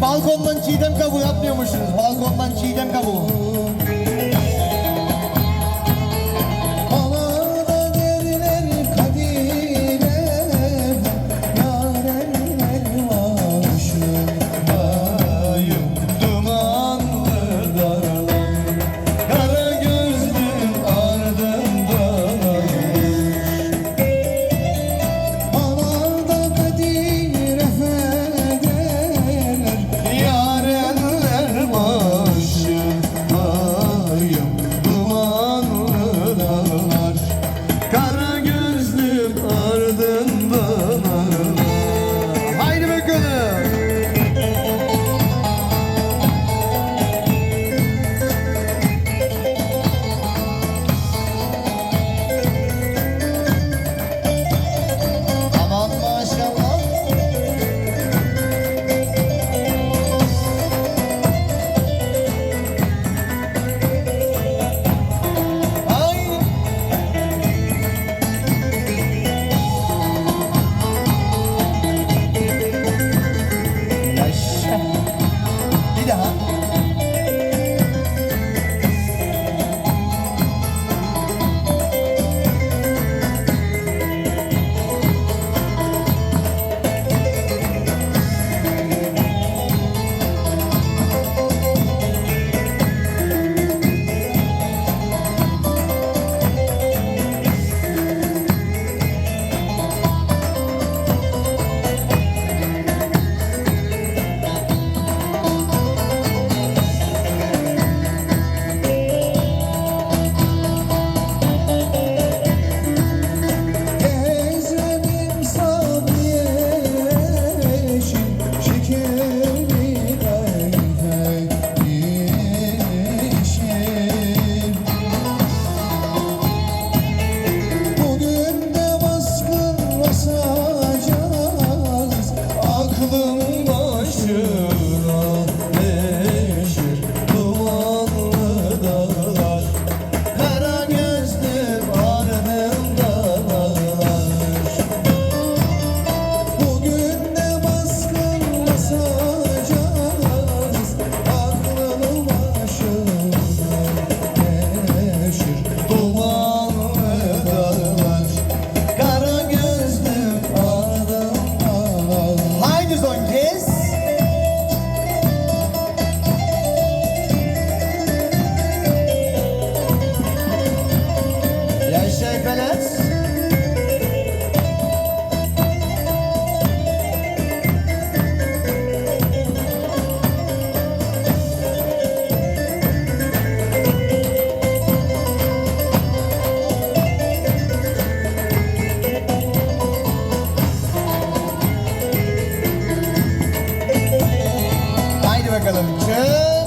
balkondan çiğdem kabuğu yapmıyormuşsunuz. Balkondan çiğdem kabuğu. بلد Haydi bakalım. Çığ.